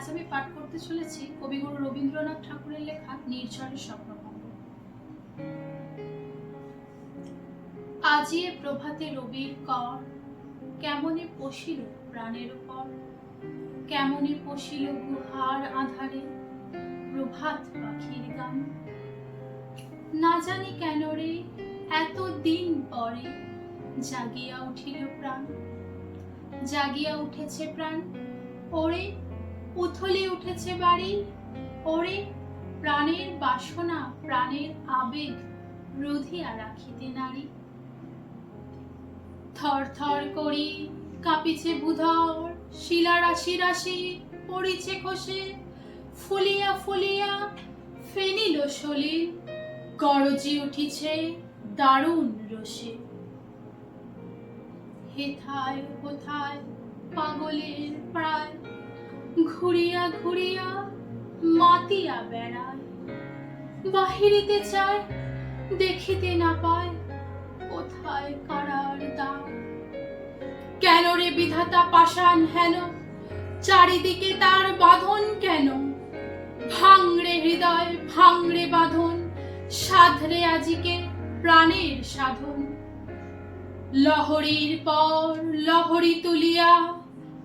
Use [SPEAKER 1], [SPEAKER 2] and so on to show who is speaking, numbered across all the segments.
[SPEAKER 1] আজ আমি পাঠ করতে চলেছি কবিগুরু রবীন্দ্রনাথ ঠাকুরের লেখা নির্ঝরের স্বপ্নভঙ্গ। আজিয়ে প্রভাতে রবির কর, কেমনে পশিল প্রাণের উপর? কেমনে পশিল গুহার আধারে প্রভাত পাখির গান? না জানি কেন রে, এত দিন পরে জাগিয়া উঠিল প্রাণ। জাগিয়া উঠেছে প্রাণ, ওরে উথলে উঠেছে বাড়ি। ওরে প্রাণের বাসনা, প্রাণের আবেগ রুধিয়া রাখিতে নারী। থর থর করি কাঁপিছে বুধর, শিলা রাশি রাশি পড়িছে খসে। ফুলিয়া ফুলিয়া ফেনিল সলিল গরজি উঠিছে দারুণ রসে। হেথায় হোথায় পাগলের প্রায় ঘুরিয়া ঘুরিয়া মাতিয়া বেড়ায়। বাহিরিতে চায়, দেখিতে না পায়, কোথায় কারার দাও কেন রে বিধাতা পাষাণ হেন, চারিদিকে তার বাঁধন কেন? ভাঙড়ে হৃদয় ভাঙড়ে বাঁধন, সাধরে আজিকে প্রাণের সাধন। লহরীর পর লহরী তুলিয়া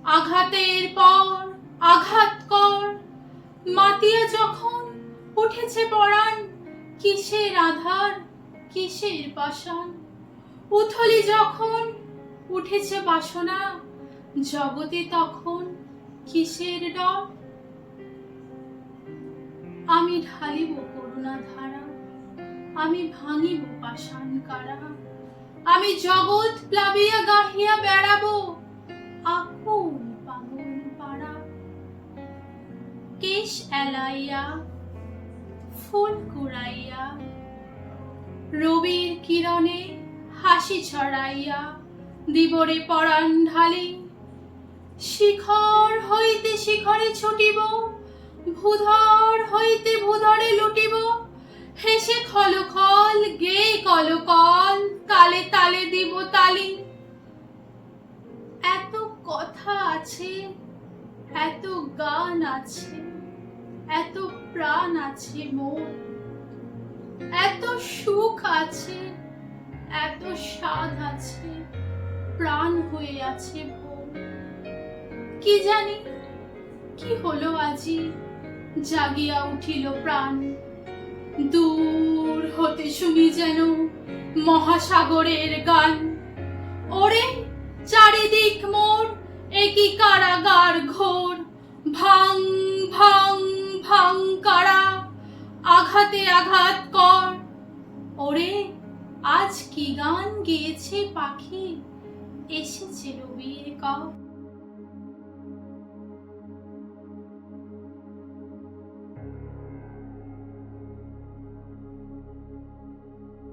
[SPEAKER 1] আঘাতের পর আঘাত কর। মাতিয়া যখন উঠেছে পরাণ, কিসের আধার, কিসের পাষাণ? উথলি যখন উঠেছে বাসনা, জগতে তখন কিসের ডর? আমি ঢালিব করুণা ধারা, আমি ভাঙিব পাষাণ কারা। আমি জগৎ প্লাবিয়া গাহিয়া বেড়াবো আপন পাগল পাড়া। কেশ এলাইয়া, ফুল কুড়াইয়া, রবির কিরণে হাসি ছড়াইয়া, দিবরে পরাণ ঢালি, শিখর হইতে শিখরে ছুটিব, ভূধর হইতে ভূধরে লুটিব, হেসে খলখল, গে কলকল, তালে তালে দিব তালি। এত কথা আছে এত গান আছে, এত প্রাণ আছে মোর এত সুখ আছে, এত স্বাদ আছে, প্রাণ হয়ে আছে কি জানি, কি হলো আজি? জাগিয়া উঠিল প্রাণ। দূর হতে শুনি যেন মহাসাগরের গান। একই কারাগার ঘোর? ভাং ভাং ভাং কারা? আঘাতে আঘাত কর। ওরে, আজ কি গান গেয়েছে পাখি? এসেছে রবির কর।